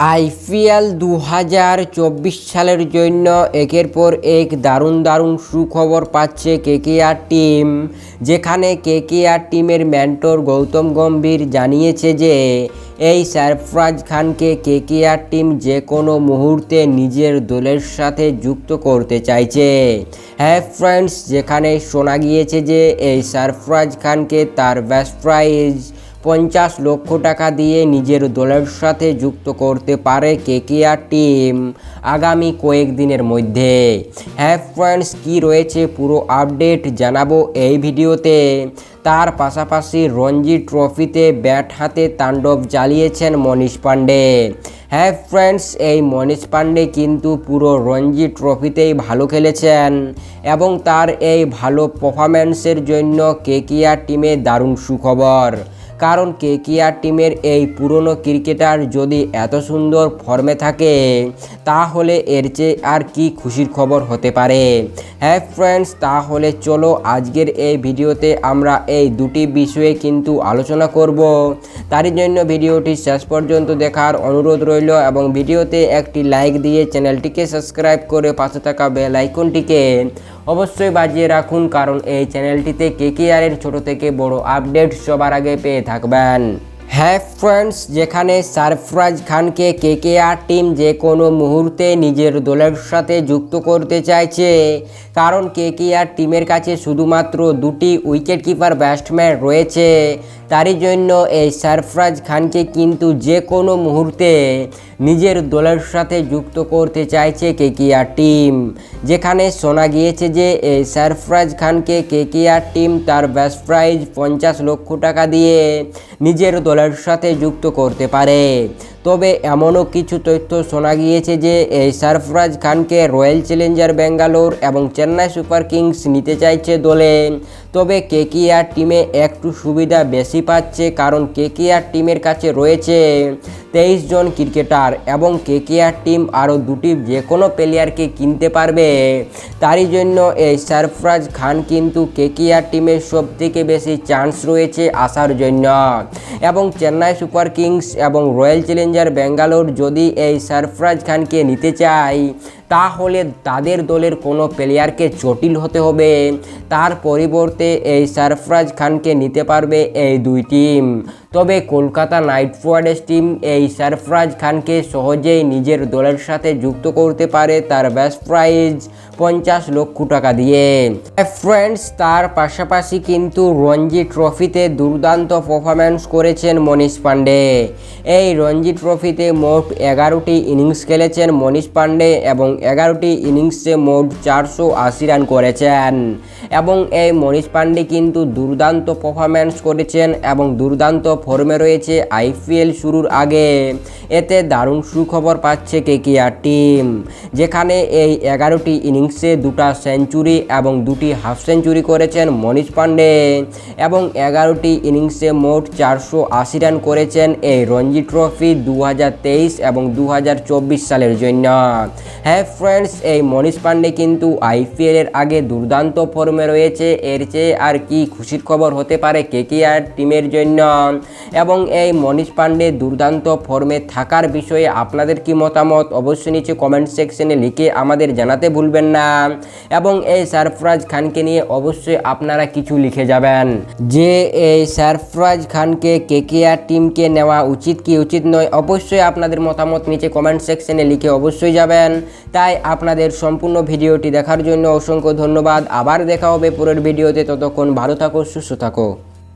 IPL দু হাজার চব্বিশ সালের জন্য একের পর এক দারুণ দারুণ সুখবর পাচ্ছে কেকেআর টিম, যেখানে কেকেআর টিমের মেন্টর গৌতম গম্ভীর জানিয়েছে যে, এই সারফরাজ খানকে কেকেআর টিম যে কোনো মুহূর্তে নিজের দলের সাথে যুক্ত করতে চাইছে। হ্যাঁ ফ্রেন্ডস, যেখানে শোনা গিয়েছে যে, এই সারফরাজ খানকে তার বেস্ট প্রাইজ পঞ্চাশ লক্ষ টাকা দিয়ে নিজের দলের সাথে যুক্ত করতে পারে কেকেআর টিম আগামী কয়েকদিনের মধ্যে। হ্যাঁ ফ্রেন্ডস, কী রয়েছে পুরো আপডেট জানাব এই ভিডিওতে। তার পাশাপাশি রঞ্জি ট্রফিতে ব্যাট হাতে তাণ্ডব চালিয়েছেন মনীষ পাণ্ডে হ্যাঁ ফ্রেন্ডস, এই মনীষ পাণ্ডে কিন্তু পুরো রঞ্জি ট্রফিতেই ভালো খেলেছেন এবং তার এই ভালো পারফরম্যান্সের জন্য কেকিয়া টিমে দারুণ সুখবর। কারণ কেকিআর টিমের এই পুরনো ক্রিকেটার যদি এত সুন্দর ফর্মে থাকে, তাহলে এর চেয়ে আর কি খুশির খবর হতে পারে। হ্যাঁ ফ্রেন্ডস তাহলে চলো আজকের এই ভিডিওতে আমরা এই দুটি বিষয়ে কিন্তু আলোচনা করব। তারই জন্য ভিডিওটি শেষ পর্যন্ত দেখার অনুরোধ রইল এবং ভিডিওতে একটি লাইক দিয়ে চ্যানেলটিকে সাবস্ক্রাইব করে পাশে থাকা বেল আইকনটিকে অবশ্যই বাজিয়ে রাখুন, কারণ এই চ্যানেলটিতে কেকেআরের ছোট থেকে বড় আপডেট সবার আগে পেয়ে থাকবেন। হ্যাঁ ফ্রেন্ডস যেখানে সারফরাজ খানকে কে আর টিম যে কোনো মুহূর্তে নিজের দলের সাথে যুক্ত করতে চাইছে, কারণ কে আর টিমের কাছে শুধুমাত্র দুটি উইকেট কিপার ব্যাটসম্যান রয়েছে। তারই জন্য এই সারফরাজ খানকে কিন্তু যে কোনো মুহূর্তে নিজের দলের সাথে যুক্ত করতে চাইছে কেকিআর টিম। যেখানে শোনা গিয়েছে যে এই সারফরাজ খানকে কেকিআর টিম তার ব্যাস প্রাইজ পঞ্চাশ লক্ষ টাকা দিয়ে নিজের দলের সাথে যুক্ত করতে পারে। তবে এমনও কিছু তথ্য শোনা গিয়েছে যে এই সারফরাজ খানকে রয়্যাল চ্যালেঞ্জার ব্যাঙ্গালোর এবং চেন্নাই সুপার কিংস নিতে চাইছে দলে। তবে কেকিআর টিমে একটু সুবিধা বেশি পাচ্ছে কারণ কেকিআর টিমের কাছে রয়েছে তেইশ জন ক্রিকেটার এবং কে কেকেআর টিম আরও দুটি যে কোনো প্লেয়ারকে কিনতে পারবে। তারই জন্য এই সরফরাজ খান কিন্তু কে কেকেআর টিমের সব থেকে বেশি চান্স রয়েছে আসার জন্য। এবং চেন্নাই সুপার কিংস এবং রয়্যাল চ্যালেঞ্জার ব্যাঙ্গালোর যদি এই সরফরাজ খানকে নিতে চায় তাহলে তাদের দলের কোনো প্লেয়ারকে জটিল হতে হবে। তার পরিবর্তে এই সারফরাজ খানকে নিতে পারবে এই দুই টিম তবে কলকাতা নাইট রাইডার্স টিম এই সারফরাজ খানকে সহজেই নিজের দলের সাথে যুক্ত করতে পারে তার ব্যাস প্রাইজ পঞ্চাশ লক্ষ টাকা দিয়ে। ফ্রেন্ডস তার পাশাপাশি কিন্তু রঞ্জি ট্রফিতে দুর্দান্ত পারফরম্যান্স করেছেন মনীষ পাণ্ডে এই রঞ্জি ট্রফিতে মোট এগারোটি ইনিংস খেলেছেন মনীষ পাণ্ডে এবং এগারোটি ইনিংসে মোট চারশো আশি রান করেছেন। এবং এই মনীষ পাণ্ডে কিন্তু দুর্দান্ত পারফরম্যান্স করেছেন এবং দুর্দান্ত ফর্মে রয়েছে আইপিএল শুরুর আগে। এতে দারুণ সুখবর পাচ্ছে কেকিআর টিম যেখানে এই এগারোটি ইনিংসে দুটা সেঞ্চুরি এবং দুটি হাফ সেঞ্চুরি করেছেন মনীষ পাণ্ডে এবং এগারোটি ইনিংসে মোট চারশো আশি রান করেছেন এই রঞ্জি ট্রফি দু হাজার তেইশ এবং দু হাজার চব্বিশ সালের জন্য। হ্যাঁ ফ্রেন্ডস, এই মনীষ পান্ডে কিন্তু আইপিএলের আগে দুর্দান্ত ফর্মে রয়েছে। এর চেয়ে আর কি খুশির খবর হতে পারে কেকেআর টিমের জন্য। এবং এই মনীষ পান্ডে দুর্দান্ত ফর্মে থাকার বিষয়ে আপনাদের কি মতামত? অবশ্যই নিচে কমেন্ট সেকশনে লিখে আমাদের জানাতে ভুলবেন না। এবং এই সারফরাজ খানকে নিয়ে অবশ্যই আপনারা কিছু লিখে যাবেন। যে এই সারফরাজ খানকে কেকেআর টিমকে নেওয়া উচিত কি উচিত নয়, অবশ্যই আপনাদের মতামত নিচে কমেন্ট সেকশনে লিখে অবশ্যই যাবেন। তাই আপনাদের সম্পূর্ণ ভিডিওটি দেখার জন্য অসংখ্য ধন্যবাদ। আবার দেখা হবে পরের ভিডিওতে। ততক্ষণ ভালো থাকো, সুস্থ থাকো।